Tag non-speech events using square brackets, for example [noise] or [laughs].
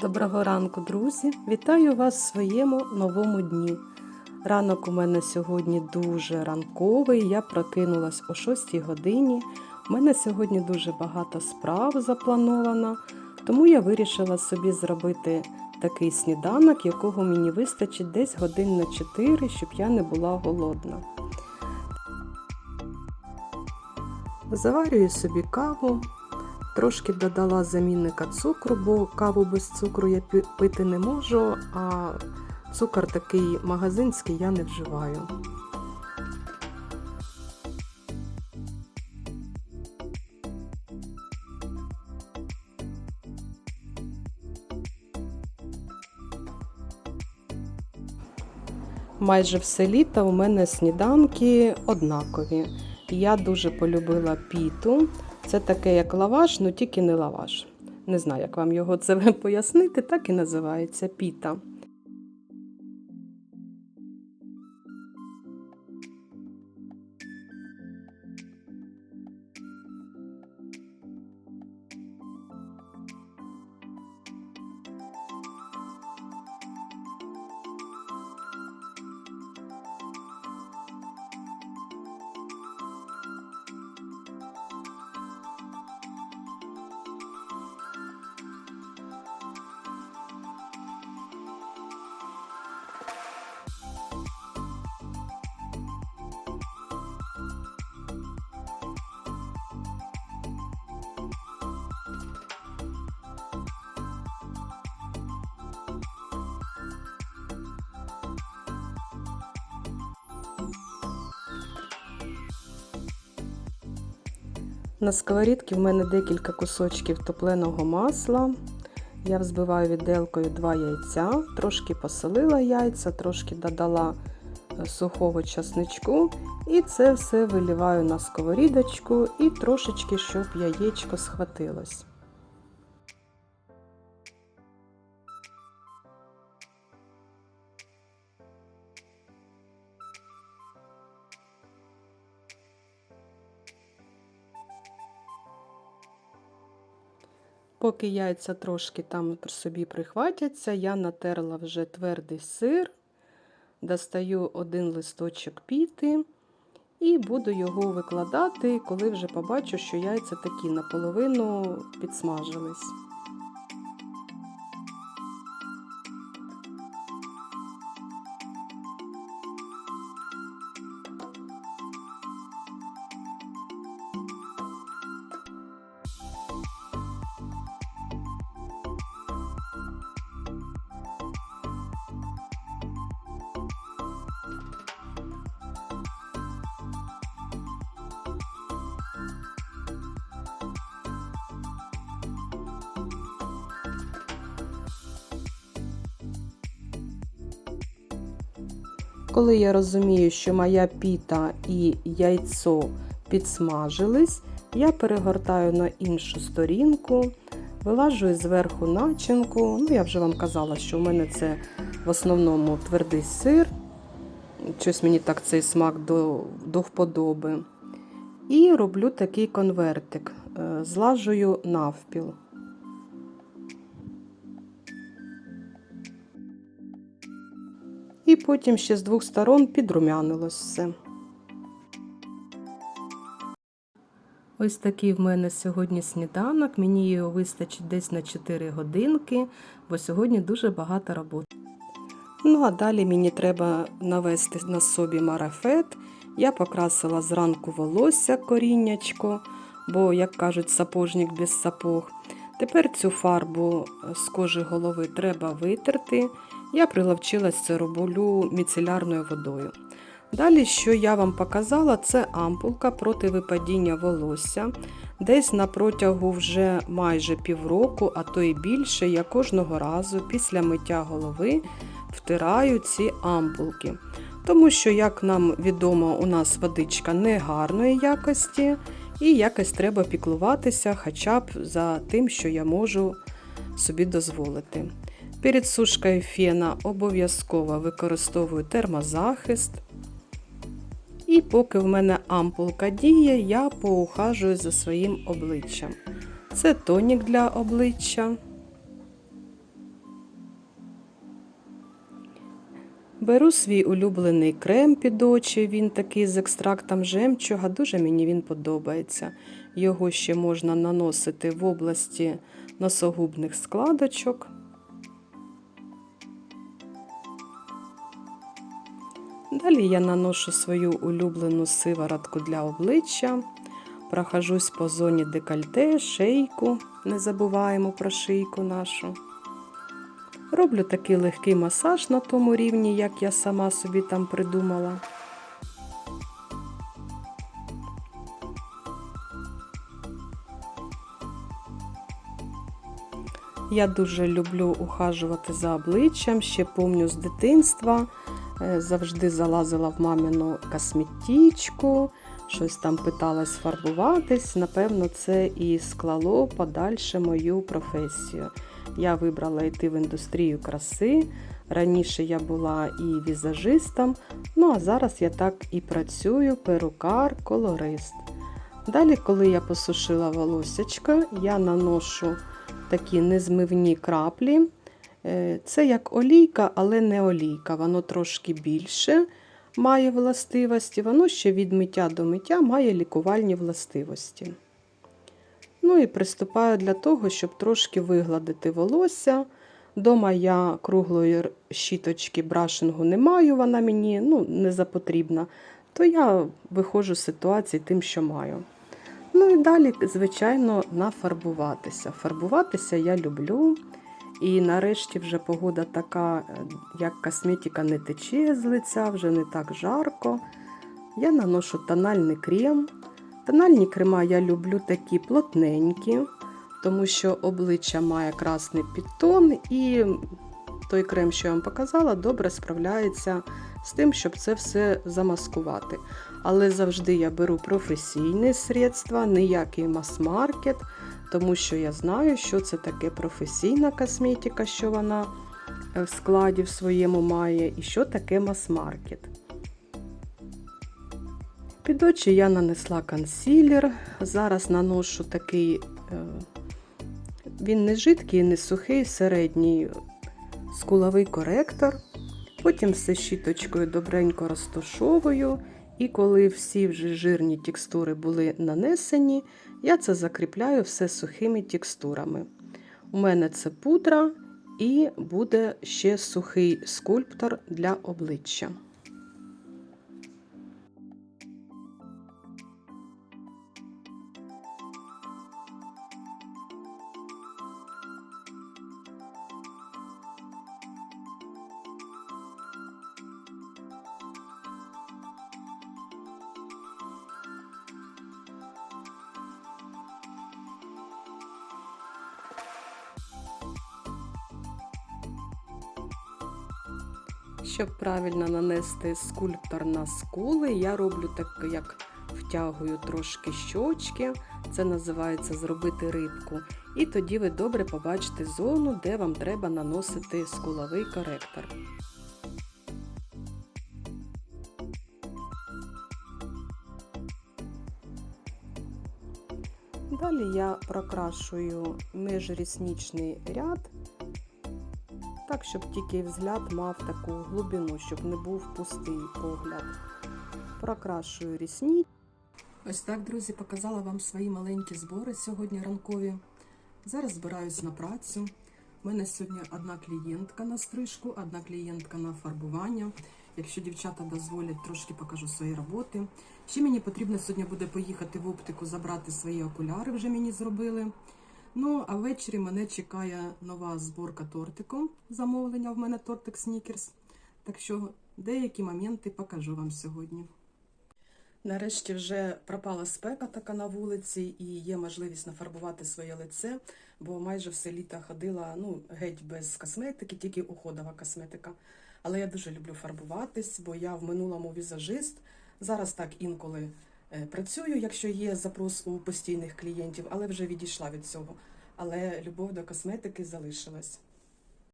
Доброго ранку, друзі! Вітаю вас в своєму новому дні. Ранок у мене сьогодні дуже ранковий. Я прокинулась о 6 годині. У мене сьогодні дуже багато справ заплановано, тому я вирішила собі зробити такий сніданок, якого мені вистачить десь годин на 4, щоб я не була голодна. Заварюю собі каву, Трошки додала замінника цукру, бо каву без цукру я пити не можу, а цукор такий магазинський я не вживаю. Майже все літо у мене сніданки однакові. Я дуже полюбила піту. Це таке, як лаваш, ну тільки не лаваш. Не знаю, як вам його це [laughs] пояснити, так і називається піта. На сковорідці в мене декілька кусочків топленого масла. Я взбиваю віделкою два яйця, трошки посолила яйця, трошки додала е, сухого часничку. І це все виліваю на сковорідочку і трошечки, щоб яєчко схватилось. Поки яйця трошки там собі прихватяться, я натерла вже твердий сир, достаю один листочок піти і буду його викладати, коли вже побачу, що яйця такі наполовину підсмажились. Коли я розумію, що моя піта і яйцо підсмажились, я перегортаю на іншу сторінку, вилажую зверху начинку. Ну, я вже вам казала, що в мене це в основному твердий сир. Щось мені так цей смак до, до вподоби. І роблю такий конвертик, е, злажую навпіл. І потім ще з двох сторон підрумянилось все. Ось такий в мене сьогодні сніданок. Мені його вистачить десь на 4 годинки, бо сьогодні дуже багато роботи. Ну, а далі мені треба навести на собі марафет. Я покрасила зранку волосся коріннячко, бо, як кажуть, сапожник без сапог. Тепер цю фарбу з кожи голови треба витерти. Я приловчилась це роблю міцелярною водою. Далі, що я вам показала, це ампулка проти випадіння волосся. Десь на протягу вже майже півроку, а то і більше, я кожного разу після миття голови втираю ці ампулки. Тому що, як нам відомо, у нас водичка не гарної якості, і якось треба піклуватися хоча б за тим, що я можу собі дозволити. Перед сушкою фена обов'язково використовую термозахист. І поки в мене ампулка діє, я поухажую за своїм обличчям. Це тонік для обличчя. Беру свій улюблений крем під очі, він такий з екстрактом жемчуга, дуже мені він подобається. Його ще можна наносити в області носогубних складочок. Далі я наношу свою улюблену сиворотку для обличчя, прохожусь по зоні декольте, шийку, не забуваємо про шийку нашу. Роблю такий легкий масаж на тому рівні, як я сама собі там придумала. Я дуже люблю ухажувати за обличчям, ще помню з дитинства. Е, Завжди залазила в мамину косметичку, щось там питалась фарбуватись. Напевно, це і склало подальше мою професію. Я вибрала йти в індустрію краси. Раніше я була і візажистом, ну а зараз я так і працюю, перукар, колорист. Далі, коли я посушила волосечко, я наношу такі незмивні краплі. Е, Це як олійка, але не олійка. Воно трошки більше має властивості, воно ще від миття до миття має лікувальні властивості. Ну і приступаю для того, щоб трошки вигладити волосся. Дома я круглої щіточки брашингу не маю, вона мені ну, не запотрібна, то я виходжу з ситуації тим, що маю. Ну і далі, звичайно, нафарбуватися. Фарбуватися я люблю. І нарешті вже погода така, е, як косметика не тече з лиця, вже не так жарко. Я наношу тональний крем. Тональні крема я люблю такі плотненькі, тому що обличчя має красний підтон, і той крем, що я вам показала, добре справляється з тим, щоб це все замаскувати. Але завжди я беру професійні средства, ніякий мас-маркет, тому що я знаю, що це таке професійна косметика, що вона в складі в своєму має, і що таке мас-маркет. Під очі я нанесла консилер. Зараз наношу такий, е, він не жидкий, не сухий, середній скуловий коректор. Потім все щіточкою добренько розташовую. І коли всі вже жирні текстури були нанесені, я це закріпляю все сухими текстурами. У мене це пудра і буде ще сухий скульптор для обличчя. Щоб правильно нанести скульптор на скули, я роблю так, як втягую трошки щочки. Це називається зробити рибку. І тоді ви добре побачите зону, де вам треба наносити скуловий коректор. Далі я прокрашую міжрісничний ряд так, щоб тільки взгляд мав таку глибину, щоб не був пустий погляд. Прокрашую рісні. Ось так, друзі, показала вам свої маленькі збори сьогодні ранкові. Зараз збираюсь на працю. У мене сьогодні одна клієнтка на стрижку, одна клієнтка на фарбування. Якщо дівчата дозволять, трошки покажу свої роботи. Ще мені потрібно сьогодні буде поїхати в оптику, забрати свої окуляри, вже мені зробили. Ну, а ввечері мене чекає нова зборка тортику. Замовлення в мене тортик Снікерс. Так що деякі моменти покажу вам сьогодні. Нарешті вже пропала спека така на вулиці, і є можливість нафарбувати своє лице, бо майже все літо ходила ну, геть без косметики, тільки уходова косметика. Але я дуже люблю фарбуватись, бо я в минулому візажист. Зараз так інколи працюю, якщо є запрос у постійних клієнтів, але вже відійшла від цього. Але любов до косметики залишилась.